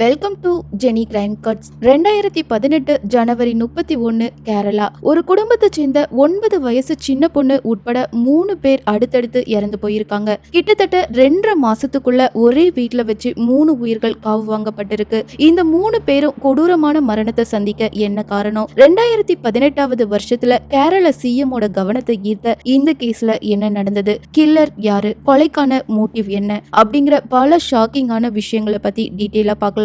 Welcome to Jenny crime cuts ரெண்டாயிரத்தி பதினெட்டு ஜனவரி முப்பத்தி ஒன்று கேரளா. ஒரு குடும்பத்தை சேர்ந்த ஒன்பது வயசு சின்ன பொண்ணு உட்பட மூணு பேர் அடுத்தடுத்து இறந்து போயிருக்காங்க. கிட்டத்தட்ட ரெண்டரை மாசத்துக்குள்ள ஒரே வீட்டில் வச்சு மூணு உயிர்கள் காவு வாங்கப்பட்டிருக்கு. இந்த மூணு பேரும் கொடூரமான மரணத்தை சந்திக்க என்ன காரணம்? ரெண்டாயிரத்தி பதினெட்டாவது வருஷத்துல கேரள சிஎமோட கவனத்தை ஈர்த்த இந்த கேஸ்ல என்ன நடந்தது? கில்லர் யாரு? கொலைக்கான மோட்டிவ் என்ன? அப்படிங்கிற பல ஷாக்கிங்கான விஷயங்களை பத்தி டீட்டெயிலா பார்க்கலாம்.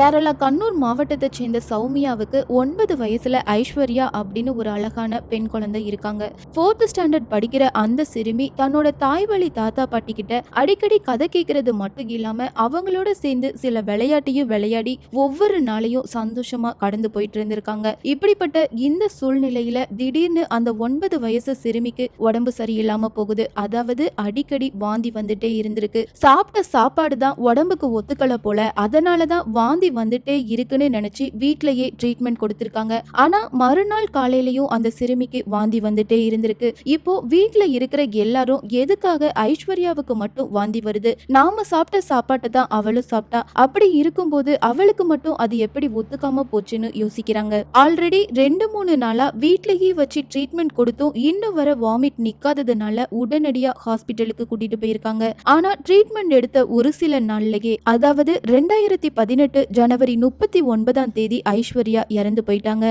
கேரளா கண்ணூர் மாவட்டத்தை சேர்ந்த சௌமியாவுக்கு ஒன்பது வயசுல ஐஸ்வர்யா அப்படின்னு ஒரு அழகான பெண் குழந்தை இருக்காங்க. ஃபோர்த் ஸ்டாண்டர்ட் படிக்கிற அந்த சிறுமி தன்னோட தாய் வழி தாத்தா பாட்டி கிட்ட அடிக்கடி கதை கேட்கறது மட்டும் இல்லாம அவங்களோட சேர்ந்து சில விளையாட்டையும் விளையாடி ஒவ்வொரு நாளையும் சந்தோஷமா கடந்து போயிட்டு இருந்திருக்காங்க. இப்படிப்பட்ட இந்த சூழ்நிலையில திடீர்னு அந்த ஒன்பது வயசு சிறுமிக்கு உடம்பு சரியில்லாம போகுது. அதாவது அடிக்கடி வாந்தி வந்துட்டே இருந்திருக்கு. சாப்பிட்ட சாப்பாடு தான் உடம்புக்கு ஒத்துக்கல போல. அதனாலதான் வாந்தி வந்துட்டே இருக்குன்னு நினைச்சு வீட்லயே ட்ரீட்மெண்ட் கொடுத்திருக்காங்க. ஆனா மறுநாள் காலையிலயும் அந்த சிறுமிக்கு வாந்தி வந்துட்டே இருந்திருக்கு. இப்போ வீட்ல இருக்கிற எல்லாரும் எதுக்காக ஐஸ்வர்யாவுக்கு மட்டும் வாந்தி வருது? நாம சாப்பிட்ட சாப்பாட்டை தான் அவளும் சாப்பிட்டா. அப்படி இருக்கும்போது அவளுக்கு மட்டும் அது எப்படி ஒத்துக்காம போச்சுன்னு யோசிக்கிறாங்க. ஆல்ரெடி ரெண்டு மூணு நாளா வீட்லயே வச்சு ட்ரீட்மெண்ட் கொடுத்தும் இன்னும் வர வாமிட் நிக்காததுனால உடனடியா ஹாஸ்பிட்டலுக்கு கூட்டிட்டு போயிருக்காங்க. ஆனா ட்ரீட்மெண்ட் எடுத்த ஒரு சில நாள்லயே அதாவது ரெண்டாயிரத்தி பதினெட்டு ஜனவரி முப்பத்தி ஒன்பதாம் தேதி ஐஸ்வர்யா இறந்து போயிட்டாங்க.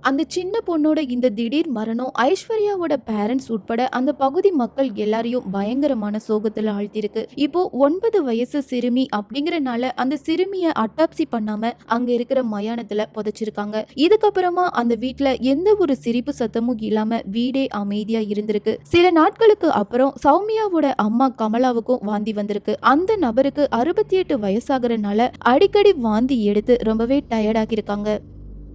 அந்த சின்ன பொண்ணோட இந்த திடீர் மரணம் ஐஸ்வர்யாவோட பேரண்ட்ஸ் உட்பட அந்த பகுதி மக்கள் எல்லாரையும் பயங்கரமான சோகத்துல ஆழ்த்திருக்கு இப்போ ஒன்பது வயசு சிறுமி அப்படிங்கறனால அந்த சிறுமிய அட்டாப்சி பண்ணாம அங்க இருக்கிற மயானத்துல புதைச்சிருக்காங்க. இதுக்கப்புறமா அந்த வீட்டுல எந்த ஒரு சிரிப்பு சத்தமும் இல்லாம வீடே அமைதியா இருந்திருக்கு. சில நாட்களுக்கு அப்புறம் சௌமியாவோட அம்மா கமலாவுக்கும் வாந்தி வந்திருக்கு. அந்த நபருக்கு அறுபத்தி எட்டு வயசாகிறனால அடிக்கடி வாந்தி எடுத்து ரொம்பவே டயர்டாகி இருக்காங்க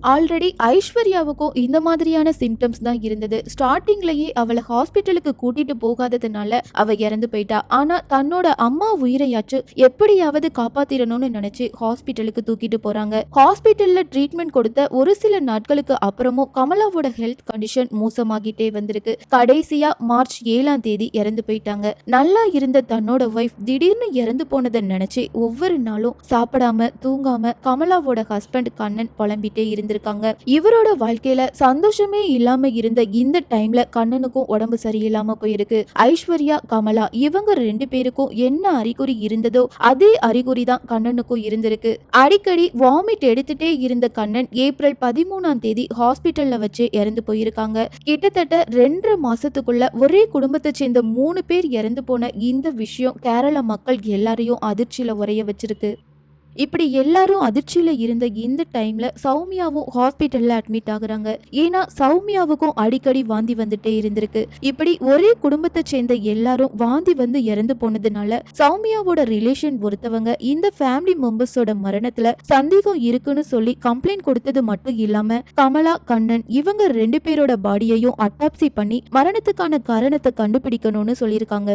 ஆல்ரெடி ஐஸ்வர்யாவுக்கும் இந்த மாதிரியான சிம்டம்ஸ் தான் இருந்தது. ஸ்டார்டிங்லயே அவளை ஹாஸ்பிட்டலுக்கு கூட்டிட்டு போகாததுனால அவ இறந்து போயிட்டா. ஆனா தன்னோட அம்மா உயிரையாச்சு. எப்படியாவது காப்பாத்திரணும்னு நினைச்சு ஹாஸ்பிட்டலுக்கு தூக்கிட்டு போறாங்க. ஹாஸ்பிட்டல்ல ட்ரீட்மெண்ட் கொடுத்த ஒரு சில நாட்களுக்கு அப்புறமும் கமலாவோட ஹெல்த் கண்டிஷன் மோசமாகிட்டே வந்திருக்கு. கடைசியா மார்ச் ஏழாம் தேதி இறந்து போயிட்டாங்க. நல்லா இருந்த தன்னோட ஒய்ஃப் திடீர்னு இறந்து போனதை நினைச்சு ஒவ்வொரு நாளும் சாப்பிடாம தூங்காம கமலாவோட ஹஸ்பண்ட் கண்ணன் புலம்பிட்டே இருந்திருக்காங்க இவரோட வாழ்க்கையில சந்தோஷமே இல்லாம இருந்த இந்த டைம்ல கண்ணனுக்கும் உடம்பு சரியில்லாம போயிருக்கு. ஐஸ்வர்யா கமலா இவங்க ரெண்டு பேருக்கும் என்ன அறிகுறி இருந்ததோ அதே அறிகுறி தான் கண்ணனுக்கும் இருந்திருக்கு. அடிக்கடி வாமிட் எடுத்துட்டே இருந்த கண்ணன் ஏப்ரல் பதிமூணாம் தேதி ஹாஸ்பிட்டல்ல வச்சு இறந்து போயிருக்காங்க. கிட்டத்தட்ட ரெண்டரை மாசத்துக்குள்ள ஒரே குடும்பத்தை சேர்ந்த மூணு பேர் இறந்து போன இந்த விஷயம் கேரள மக்கள் எல்லாரையும் அதிர்ச்சியில உரைய வச்சிருக்கு. இப்படி எல்லாரும் அதிர்ச்சியில் இருந்த இந்த டைமில் சௌமியாவும் ஹாஸ்பிட்டலில் அட்மிட் ஆகுறாங்க. ஏன்னா சௌமியாவுக்கும் அடிக்கடி வாந்தி வந்துட்டே இருந்திருக்கு. இப்படி ஒரே குடும்பத்தை சேர்ந்த எல்லாரும் வாந்தி வந்து இறந்து போனதுனால சௌமியாவோட ரிலேஷன் ஒருத்தவங்க இந்த ஃபேமிலி மெம்பர்ஸோட மரணத்துல சந்தேகம் இருக்குன்னு சொல்லி கம்ப்ளைண்ட் கொடுத்தது மட்டும் இல்லாம கமலா கண்ணன் இவங்க ரெண்டு பேரோட பாடியையும் அட்டாப்சி பண்ணி மரணத்துக்கான காரணத்தை கண்டுபிடிக்கணும்னு சொல்லியிருக்காங்க.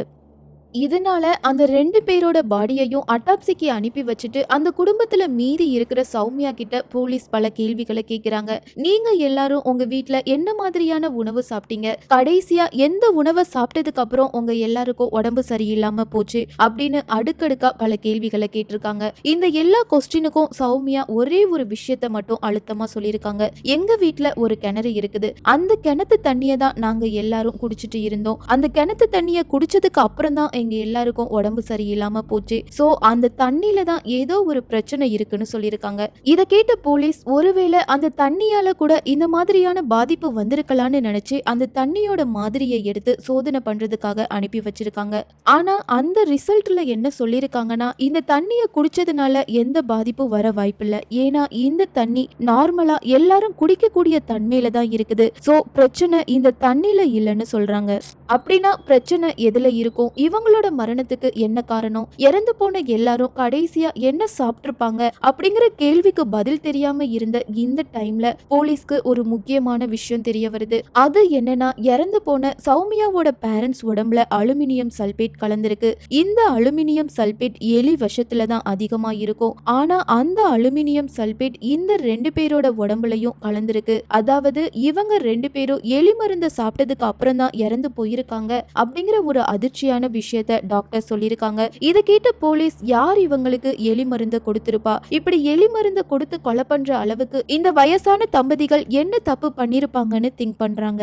இதனால அந்த ரெண்டு பேரோட பாடியையும் அட்டாப்சிக்கு அனுப்பி வச்சுட்டு அந்த குடும்பத்துல மீதி இருக்கிற சௌமியா கிட்ட போலீஸ் பல கேள்விகளை கேக்குறாங்க. நீங்க எல்லாரும் உங்க வீட்ல என்ன மாதிரியான உணவு சாப்பிட்டீங்க? கடைசியா எந்த உணவை சாப்பிட்டதுக்கு அப்புறம் உங்க எல்லாருக்கும் உடம்பு சரியில்லாம போச்சு? அப்படின்னு அடுக்கடுக்கா பல கேள்விகளை கேட்டிருக்காங்க. இந்த எல்லா கொஸ்டினுக்கும் சௌமியா ஒரே ஒரு விஷயத்த மட்டும் அழுத்தமா சொல்லியிருக்காங்க. எங்க வீட்ல ஒரு கிணறு இருக்குது. அந்த கிணத்து தண்ணியை தான் நாங்க எல்லாரும் குடிச்சிட்டு இருந்தோம். அந்த கிணத்து தண்ணியை குடிச்சதுக்கு அப்புறம் தான் எங்க எல்லாருக்கும் உடம்பு சரியில்லாம போச்சு. சோ அந்த தண்ணியில தான் ஏதோ ஒரு பிரச்சனை இருக்குன்னு சொல்லியிருக்காங்க. இதை கேட்ட போலீஸ் ஒருவேளை அந்த தண்ணியால கூட இந்த மாதிரியான பாதிப்பு வந்திருக்கலாம்னு நினைச்சு அந்த தண்ணியோட மாதிரியை எடுத்து சோதனை பண்றதுக்காக அனுப்பி வச்சிருக்காங்க. ஆனா அந்த ரிசல்ட்ல என்ன சொல்லியிருக்காங்கன்னா இந்த தண்ணியை குடிச்சதுனால எந்த பாதிப்பும் வர வாய்ப்பில்லை. ஏன்னா இந்த தண்ணி நார்மலா எல்லாரும் குடிக்கக்கூடிய தன்மையில தான் இருக்குது. சோ பிரச்சனை இந்த தண்ணியில இல்லைன்னு சொல்றாங்க. அப்படின்னா பிரச்சனை எதுல இருக்கும்? இவங்க அவங்களோட மரணத்துக்கு என்ன காரணம்? இறந்து போன எல்லாரும் கடைசியா என்ன சாப்பிட்டிருப்பாங்க? அப்படிங்கிற கேள்விக்கு பதில் தெரியாம இருந்த இந்த டைம்ல போலீஸ்க்கு ஒரு முக்கியமான விஷயம் தெரிய வருது. அது என்னன்னா இறந்து போன சௌமியாவோட பேரண்ட்ஸ் உடம்புல அலுமினியம் சல்பேட் கலந்திருக்கு. இந்த அலுமினியம் சல்பேட் எலி விஷத்துல தான் அதிகமா இருக்கும். ஆனா அந்த அலுமினியம் சல்பேட் இந்த ரெண்டு பேரோட உடம்புலயும் கலந்திருக்கு. அதாவது இவங்க ரெண்டு பேரும் எலி மருந்து சாப்பிட்டதுக்கு அப்புறம் தான் இறந்து போயிருக்காங்க. அப்படிங்கிற ஒரு அதிர்ச்சியான விஷயம் விஷயத்த டாக்டர் சொல்லியிருக்காங்க. இதை கேட்ட போலீஸ் யார் இவங்களுக்கு எலி மருந்து கொடுத்திருப்பா? இப்படி எலி மருந்து கொடுத்து கொலை பண்ற அளவுக்கு இந்த வயசான தம்பதிகள் என்ன தப்பு பண்ணிருப்பாங்கன்னு திங்க் பண்றாங்க.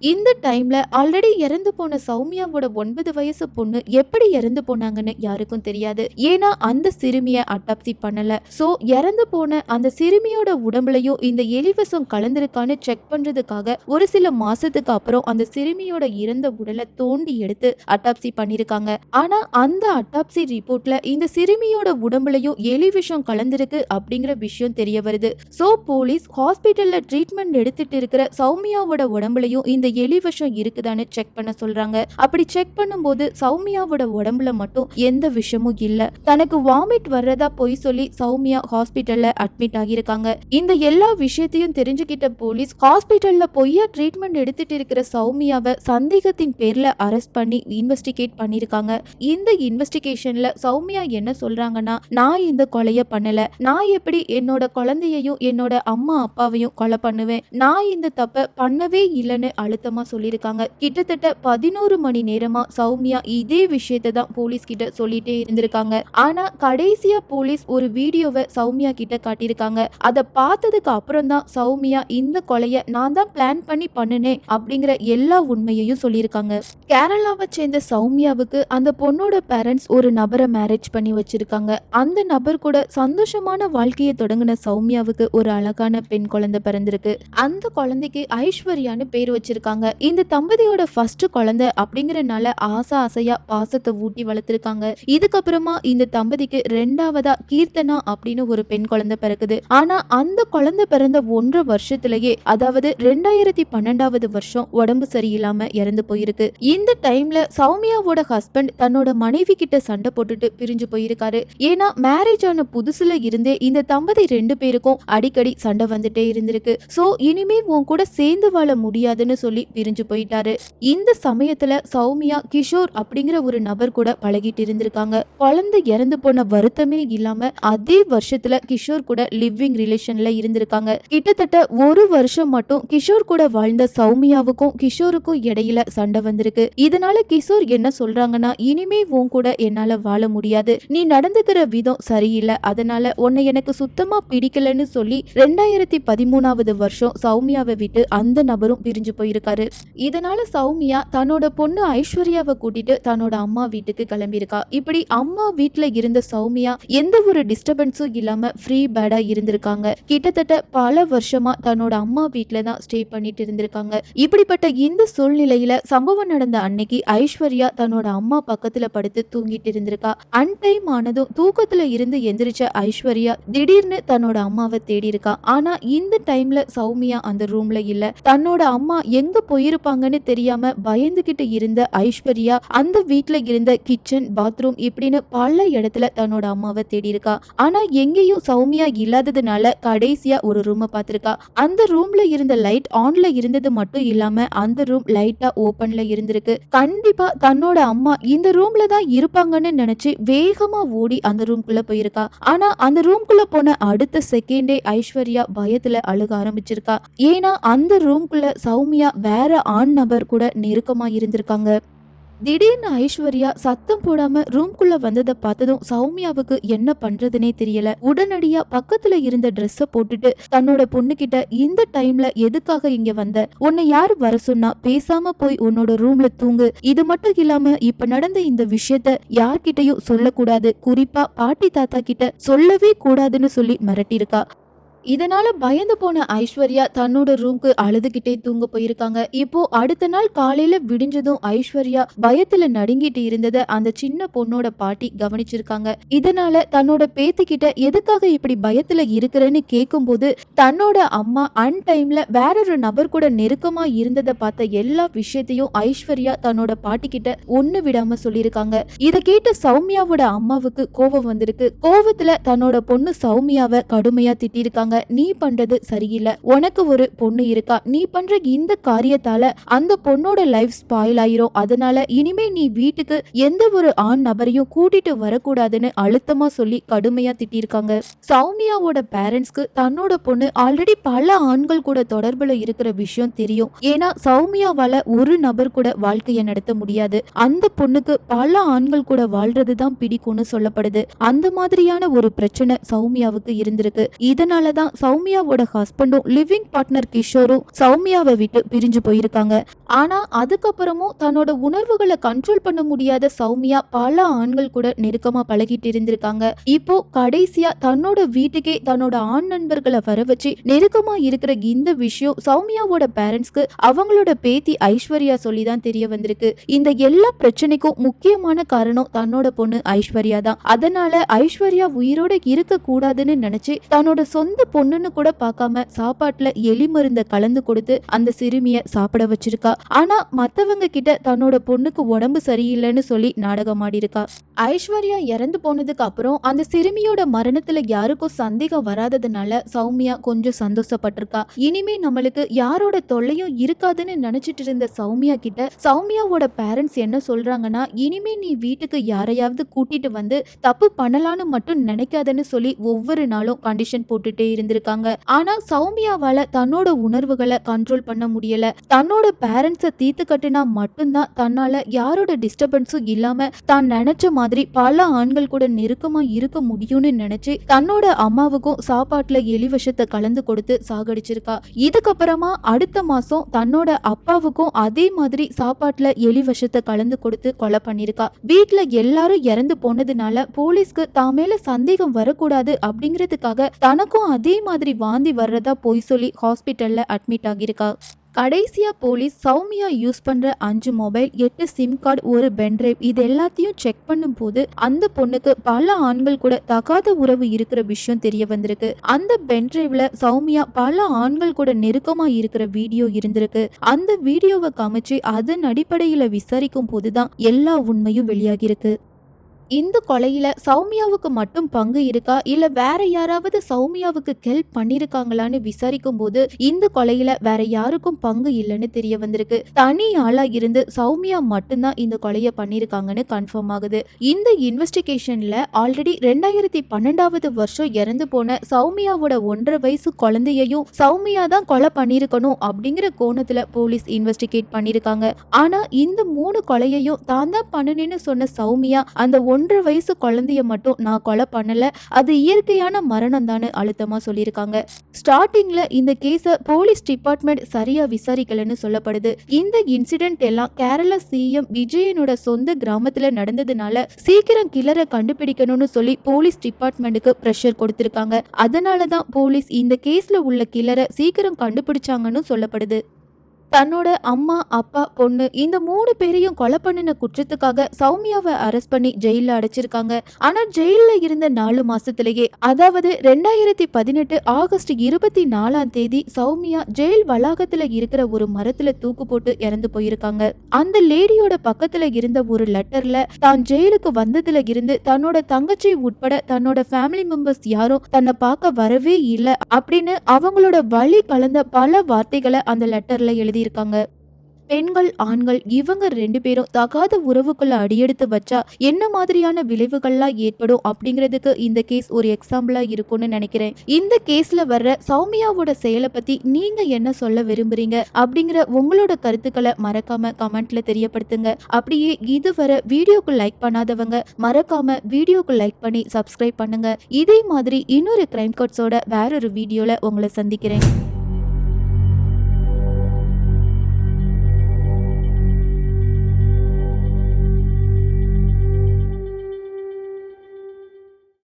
இந்த டைம்ல ஆல்ரெடி இறந்து போன சௌமியாவோட ஒன்பது வயசு பொண்ணு எப்படி இறந்து போனாங்கன்னு யாருக்கும் தெரியாது. ஏன்னா அந்த சிறுமிய அட்டாப்சி பண்ணல. சோ இறந்து போன அந்த சிறுமியோட உடம்புலயும் இந்த எலிவசம் கலந்திருக்கான்னு செக் பண்றதுக்காக ஒரு சில மாசத்துக்கு அப்புறம் அந்த சிறுமியோட இறந்த உடலை தோண்டி எடுத்து அட்டாப்சி பண்ணிருக்காங்க. ஆனா அந்த அட்டாப்சி ரிப்போர்ட்ல இந்த சிறுமியோட உடம்புலயும் எலி விஷம் கலந்திருக்கு அப்படிங்கிற விஷயம் தெரிய வருது. சோ போலீஸ் ஹாஸ்பிட்டல்ல ட்ரீட்மெண்ட் எடுத்துட்டு இருக்கிற சௌமியாவோட உடம்புலயும் இந்த எலி விஷம் இருக்குதான்னு செக் பண்ண சொல்றாங்க. அப்படி செக் பண்ணும்போது சௌமியாவோட உடம்புல மட்டும் எந்த விஷமும் இல்ல. தனக்கு வாமிட் வர்றதா பொய் சொல்லி சௌமியா ஹாஸ்பிட்டல்ல அட்மிட் ஆகியிருக்காங்க. இந்த எல்லா விஷயத்தையும் தெரிஞ்சுக்கிட்ட போலீஸ் ஹாஸ்பிட்டல்ல பொய்யா ட்ரீட்மெண்ட் எடுத்துட்டு இருக்கிற சௌமியாவை சந்தேகத்தின் பேர்ல அரெஸ்ட் பண்ணி இன்வெஸ்டிகேட் பண்ணிருக்காங்க இந்த இன்வெஸ்டிகேஷன்ல சௌமியா என்ன சொல்றாங்கன்னா நான் இந்த கொலைய பண்ணல. நான் எப்படி என்னோட குழந்தையையும் என்னோட அம்மா அப்பாவையும் கொலை பண்ணுவேன். நான் இந்த தப்ப பண்ணவே இல்லைன்னு அழுத்தமா சொல்லியிருக்காங்க. கிட்டத்தட்ட பதினோரு மணி நேரமா சௌமியா இதே விஷயத்தை தான் போலீஸ் கிட்ட சொல்லிட்டே இருந்திருக்காங்க. ஆனா கடைசியா போலீஸ் ஒரு வீடியோவை சௌமியா கிட்ட காட்டியிருக்காங்க. அதை பார்த்ததுக்கு அப்புறம் தான் சௌமியா இந்த கொலைய நான் தான் பிளான் பண்ணி பண்ணுனேன் அப்படிங்கிற எல்லா உண்மையையும் சொல்லியிருக்காங்க. கேரளாவை சேர்ந்த சௌமியாவுக்கு அந்த பொண்ணோட பேரண்ட்ஸ் ஒரு நபரை மேரேஜ் பண்ணி வச்சிருக்காங்க. அந்த நபர் கூட சந்தோஷமான வாழ்க்கையை தொடங்கின சௌமியாவுக்கு ஒரு அழகான பெண் குழந்தை பிறந்திருக்கு. அந்த குழந்தைக்கு ஐஸ்வர்யான்னு பேர் வச்சிருக்காங்க. இந்த தம்பதியோட ஃபர்ஸ்ட் குழந்தை அப்படிங்கறனால ஆசை ஆசையா பாசத்தை ஊட்டி வளர்த்துருக்காங்க. இதுக்கப்புறமா இந்த தம்பதிக்கு ரெண்டாவதா கீர்த்தனா அப்படின்னு ஒரு பெண் குழந்தை பிறக்குது. ஆனா அந்த குழந்தை பிறந்த ஒன்றரை வருஷத்திலேயே அதாவது ரெண்டாயிரத்தி பன்னெண்டாவது வருஷம் உடம்பு சரியில்லாம இறந்து போயிருக்கு. இந்த டைம்ல சௌமியாவோட ஹஸ்பண்ட் தன்னோட மனைவி கிட்ட சண்டை போட்டுட்டு பிரிஞ்சு போயிருக்காரு. ஏன்னா மேரேஜ் ஆன புதுசுல இருந்தே இந்த தம்பதி ரெண்டு பேருக்கும் அடிக்கடி சண்டை வந்துட்டே இருந்திருக்கு. சோ இனிமே உன் கூட சேர்ந்து வாழ முடியாதுன்னு சொல்லி பிரிஞ்சு போயிட்டாரு. இந்த சமயத்துல சௌமியா கிஷோர் அப்படிங்கிற ஒரு நபர் கூட பழகிட்டு இருந்திருக்காங்க. குழந்தை இறந்து போன வருத்தமே இல்லாம அதே வருஷத்துல கிஷோர் கூட லிவிங் ரிலேஷன்ல இருந்திருக்காங்க. கிட்டத்தட்ட ஒரு வருஷம் மட்டும் கிஷோர் கூட வாழ்ந்த சௌமியாவுக்கும் கிஷோருக்கும் இடையில சண்டை வந்திருக்கு. இதனால கிஷோர் என்ன சொல்றாங்கன்னா இனிமே உன் கூட என்னால வாழ முடியாது. நீ நடந்துக்கிற விதம் சரியில்லை. அதனால உன்னை எனக்கு சுத்தமா பிடிக்கலன்னு சொல்லி ரெண்டாயிரத்தி பதிமூணாவது வருஷம் சௌமியாவை விட்டு அந்த நபரும் பிரிஞ்சு போயிருக்கு. போயிருக்காரு இதனால சௌமியா தன்னோட பொண்ணு ஐஸ்வர்யாவை கூட்டிட்டு தன்னோட அம்மா வீட்டுக்கு கிளம்பியிருக்கா. இப்படி அம்மா வீட்டுல இருந்த சௌமியா எந்த ஒரு டிஸ்டர்பன்ஸும் இல்லாம ஃப்ரீ பேடா இருந்திருக்காங்க. கிட்டத்தட்ட பல வருஷமா தன்னோட அம்மா வீட்டுல தான் ஸ்டே பண்ணிட்டு இருந்திருக்காங்க. இப்படிப்பட்ட இந்த சூழ்நிலையில சம்பவம் நடந்த அன்னைக்கு ஐஸ்வர்யா தன்னோட அம்மா பக்கத்துல படுத்து தூங்கிட்டு இருந்திருக்கா. அன்டைம் ஆனதும் தூக்கத்துல இருந்து எந்திரிச்ச ஐஸ்வர்யா திடீர்னு தன்னோட அம்மாவை தேடி இருக்கா ஆனா இந்த டைம்ல சௌமியா அந்த ரூம்ல இல்ல. தன்னோட அம்மா எங்க போயிருப்பாங்கன்னு தெரியாம பயந்துகிட்டு இருந்த ஐஸ்வர்யா அந்த வீட்ல இருந்த கிச்சன் பாத்ரூம் இப்படின்னு பல இடத்துல தன்னோட அம்மாவை தேடி இருக்கா ஆனா எங்கேயும் சௌமியா இல்லாததுனால கடைசியா ஒரு ரூமை பார்த்திருக்கா. அந்த ரூம்ல இருந்த லைட் ஆன்ல இருந்தது மட்டும் இல்லாம அந்த ரூம் லைட்டா ஓபன்ல இருந்திருக்கு. கண்டிப்பா தன்னோட அம்மா இந்த ரூம்ல தான் இருப்பாங்கன்னு நினைச்சு வேகமா ஓடி அந்த ரூம்குள்ள போயிருக்கா. ஆனா அந்த ரூம்குள்ள போன அடுத்த செகண்டே ஐஸ்வர்யா பயத்துல அழுக ஆரம்பிச்சிருக்கா. ஏன்னா அந்த ரூம்குள்ள சௌமியா வேற ஆண் நபர் கூட நெருக்கமா இருந்திருக்காங்க. திடீர்னு ஐஸ்வர்யா சத்தம் போடாம ரூம்குள்ள வந்ததை பார்த்ததும் சௌமியாவுக்கு என்ன பண்றதுனே தெரியல. உடனடியா பக்கத்துல இருந்த ட்ரெஸ்ஸ போட்டுட்டு தன்னோட பொண்ணுகிட்ட இந்த டைம்ல எதுக்காக இங்க வந்த? உன்னை யார் வர சொன்னா? பேசாம போய் உன்னோட ரூம்ல தூங்கு. இது மட்டும் இல்லாம இப்ப நடந்த இந்த விஷயத்த யார்கிட்டயும் சொல்லக்கூடாது. குறிப்பா பாட்டி தாத்தா கிட்ட சொல்லவே கூடாதுன்னு சொல்லி மிரட்டியிருக்கா. இதனால பயந்து போன ஐஸ்வர்யா தன்னோட ரூம்க்கு அழுதுகிட்டே தூங்க போயிருக்காங்க. இப்போ அடுத்த நாள் காலையில விடிஞ்சதும் ஐஸ்வர்யா பயத்துல நடுங்கிட்டு இருந்தத அந்த சின்ன பொண்ணோட பாட்டி கவனிச்சிருக்காங்க. இதனால தன்னோட பேத்திக்கிட்ட எதுக்காக இப்படி பயத்துல இருக்கிறேன்னு கேட்கும்போது தன்னோட அம்மா அன் டைம்ல வேறொரு நபர் கூட நெருக்கமா இருந்ததை பார்த்த எல்லா விஷயத்தையும் ஐஸ்வர்யா தன்னோட பாட்டி கிட்ட ஒண்ணு விடாம சொல்லியிருக்காங்க. இத கேட்ட சௌமியாவோட அம்மாவுக்கு கோபம் வந்திருக்கு. கோபத்துல தன்னோட பொண்ணு சௌமியாவை கடுமையா திட்டிருக்காங்க நீ பண்றது சரியில்லை. உனக்கு ஒரு பொண்ணு இருக்கா? நீ பண்ற இந்த காரியத்தால அந்த பொண்ணோட லைஃப் ஸ்பாயில் ஆயிரும். அதனால இனிமே நீ வீட்டுக்கு எந்த ஒரு ஆண் நபரையும் கூட்டிட்டு வரக்கூடாதுன்னு அழுத்தமா சொல்லி கடுமையா திட்டிருக்காங்க. சௌமியாவோட பேரண்ட்ஸ்க்கு தன்னோட பொண்ணு ஆல்ரெடி பல ஆண்கள் கூட தொடர்புல இருக்கிற விஷயம் தெரியும். ஏன்னா சௌமியாவால ஒரு நபர் கூட வாழ்க்கையை நடத்த முடியாது. அந்த பொண்ணுக்கு பல ஆண்கள் கூட வாழ்றது தான் பிடிக்கும்னு சொல்லப்படுது. அந்த மாதிரியான ஒரு பிரச்சனை சௌமியாவுக்கு இருந்திருக்கு. இதனாலதான் சௌமியாவோட ஹஸ்பண்டும் லிவிங் பார்ட்னர் கிஷோரும் சௌமியாவை விட்டு பிரிஞ்சு போயிருக்காங்க. ஆனா அதுக்கப்புறமும் தன்னோட உணர்வுகளை கண்ட்ரோல் பண்ண முடியாத சௌமியா பல ஆண்கள் கூட நெருக்கமா பழகிட்டு இருந்திருக்காங்க. இப்போ கடைசியா தன்னோட வீட்டுக்கே தன்னோட ஆண் நண்பர்களை வர வச்சு நெருக்கமா இருக்கிற இந்த விஷயம் சௌமியாவோட பேரண்ட்ஸ்க்கு அவங்களோட பேத்தி ஐஸ்வர்யா சொல்லி தான் தெரிய வந்திருக்கு. இந்த எல்லா பிரச்சனைக்கும் முக்கியமான காரணம் தன்னோட பொண்ணு ஐஸ்வர்யா தான். அதனால ஐஸ்வர்யா உயிரோட இருக்க கூடாதுன்னு நினைச்சு தன்னோட சொந்த பொண்ணுன்னு கூட பார்க்காம சாப்பாட்டுல எலி மருந்த கலந்து கொடுத்து அந்த சிறுமிய சாப்பிட வச்சிருக்கா. ஆனா மத்தவங்க கிட்ட தன்னோட பொண்ணுக்கு உடம்பு சரியில்லைன்னு சொல்லி நாடகம் ஆடிருக்கா ஐஸ்வர்யா இறந்து போனதுக்கு அப்புறம் அந்த சிறுமியோட மரணத்துல யாருக்கும் சந்தேகம் வராததுனால சௌமியா கொஞ்சம் சந்தோஷப்பட்டிருக்கா. இனிமே நம்மளுக்கு யாரோட தொல்லையும் இருக்காதுன்னு நினைச்சிட்டு இருந்த சௌமியா கிட்ட சௌமியாவோட பேரண்ட்ஸ் என்ன சொல்றாங்கன்னா இனிமே நீ வீட்டுக்கு யாரையாவது கூட்டிட்டு வந்து தப்பு பண்ணலான்னு மட்டும் நினைக்காதன்னு சொல்லி ஒவ்வொரு நாளும் கண்டிஷன் போட்டுட்டே இருந்திருக்காங்க ஆனா சௌமியாவால தன்னோட உணர்வுகளை கண்ட்ரோல் பண்ண முடியல. தன்னோட பேரண்ட்ஸை தீர்த்து கட்டினா மட்டும்தான் தன்னால யாரோட டிஸ்டர்பன்ஸும் இல்லாம தான் நினைச்ச மாதிரி பல ஆண்கள் கூட நெருக்கமா இருக்க முடியும்னு நினைச்சு தன்னோட அம்மாவுக்கும் சாப்பாட்டுல எலி விஷத்தை கலந்து கொடுத்து சாகடிச்சிருக்கா. இதுக்கப்புறமா அடுத்த மாசம் தன்னோட அப்பாவுக்கும் அதே மாதிரி சாப்பாட்டுல எலி விஷத்தை கலந்து கொடுத்து கொலை பண்ணிருக்கா. வீட்ல எல்லாரும் இறந்து போனதுனால போலீஸ்க்கு தான் மேல சந்தேகம் வரக்கூடாது அப்படிங்கறதுக்காக தனக்கும் அதே அதே மாதிரி வாந்தி வர்றதா போய் சொல்லி ஹாஸ்பிட்டலில் அட்மிட் ஆகியிருக்கா? கடைசியாக போலீஸ் சௌமியா யூஸ் பண்ணுற அஞ்சு மொபைல் எட்டு சிம் கார்டு ஒரு பென்ட்ரைவ் இது எல்லாத்தையும் செக் பண்ணும்போது அந்த பொண்ணுக்கு பல ஆண்கள் கூட தகாத உறவு இருக்கிற விஷயம் தெரிய வந்திருக்கு. அந்த பென்ட்ரைவ்ல சௌமியா பல ஆண்கள் கூட நெருக்கமாக இருக்கிற வீடியோ இருந்திருக்கு. அந்த வீடியோவை காமிச்சு அதன் அடிப்படையில் விசாரிக்கும் போதுதான் எல்லா உண்மையும் வெளியாகிருக்கு இந்த கொலையில சௌமியாவுக்கு மட்டும் பங்கு இருக்கா? இல்ல வேற யாராவது சௌமியாவுக்கு ஹெல்ப் பண்ணிருக்காங்களான்னு விசாரிக்கும் போது இந்த கொலையில வேற யாருக்கும் பங்கு இல்லைன்னு தெரிய வந்திருக்கு. தனி ஆளா இருந்து சௌமியா மட்டும்தான் இந்த கொலையை பண்ணிருக்காங்கன்னு கன்ஃபார்ம் ஆகுது. இந்த இன்வெஸ்டிகேஷன்ல ஆல்ரெடி ரெண்டாயிரத்தி பன்னெண்டாவது வருஷம் இறந்து போன சௌமியாவோட ஒன்றரை வயசு குழந்தையையும் சௌமியா தான் கொலை பண்ணிருக்கணும் அப்படிங்கிற கோணத்துல போலீஸ் இன்வெஸ்டிகேட் பண்ணிருக்காங்க. ஆனா இந்த மூணு கொலையையும் தான் தான் பண்ணுனேன்னு சொன்ன சௌமியா அந்த ஒன்றரை வயசு குழந்தைய மட்டும் நான் கொலை பண்ணல. அது இயற்கையான மரணம் தானு அழுத்தமா சொல்லியிருக்காங்க. ஸ்டார்டிங்ல இந்த கேஸை போலீஸ் டிபார்ட்மெண்ட் சரியா விசாரிக்கலன்னு சொல்லப்படுது. இந்த இன்சிடென்ட் எல்லாம் கேரளா சிஎம் விஜயனோட சொந்த கிராமத்துல நடந்ததுனால சீக்கிரம் கிளரை கண்டுபிடிக்கணும்னு சொல்லி போலீஸ் டிபார்ட்மெண்ட்டுக்கு ப்ரெஷர் கொடுத்திருக்காங்க. அதனால தான் போலீஸ் இந்த கேஸ்ல உள்ள கிளரை சீக்கிரம் கண்டுபிடிச்சாங்கன்னு சொல்லப்படுது. தன்னோட அம்மா அப்பா பொண்ணு இந்த மூணு பேரையும் கொலை பண்ணின குற்றத்துக்காக சௌமியாவை அரெஸ்ட் பண்ணி ஜெயில அடைச்சிருக்காங்க. ஆனா ஜெயில இருந்த நாலு மாசத்திலேயே அதாவது ரெண்டாயிரத்தி பதினெட்டு ஆகஸ்ட் இருபத்தி நாலாம் தேதி சௌமியா ஜெயில் வளாகத்துல இருக்கிற ஒரு மரத்துல தூக்கு போட்டு இறந்து போயிருக்காங்க. அந்த லேடியோட பக்கத்துல இருந்த ஒரு லெட்டர்ல தான் ஜெயிலுக்கு வந்ததுல இருந்து தன்னோட தங்கச்சி உட்பட தன்னோட ஃபேமிலி மெம்பர்ஸ் யாரும் தன்னை பார்க்க வரவே இல்லை அப்படின்னு அவங்களோட வழி கலந்த பல வார்த்தைகளை அந்த லெட்டர்ல சொல்லியிருக்காங்க. பெண்கள் ஆண்கள் இவங்க ரெண்டு பேரும் தகாத உறவுக்குள்ள அடியெடுத்து வச்சா என்ன மாதிரியான விளைவுகள்லாம் ஏற்படும் அப்படிங்கிறதுக்கு இந்த கேஸ் ஒரு எக்ஸாம்பிளா இருக்கும்னு நினைக்கிறேன். இந்த கேஸ்ல வர்ற சௌமியாவோட செயலை பத்தி நீங்க என்ன சொல்ல விரும்புறீங்க அப்படிங்கிற உங்களோட கருத்துக்களை மறக்காம கமெண்ட்ல தெரியப்படுத்துங்க. அப்படியே இதுவரை வீடியோக்கு லைக் பண்ணாதவங்க மறக்காம வீடியோக்கு லைக் பண்ணி சப்ஸ்கிரைப் பண்ணுங்க. இதே மாதிரி இன்னொரு கிரைம் கட்ஸோட வேறொரு வீடியோல உங்களை சந்திக்கிறேன்.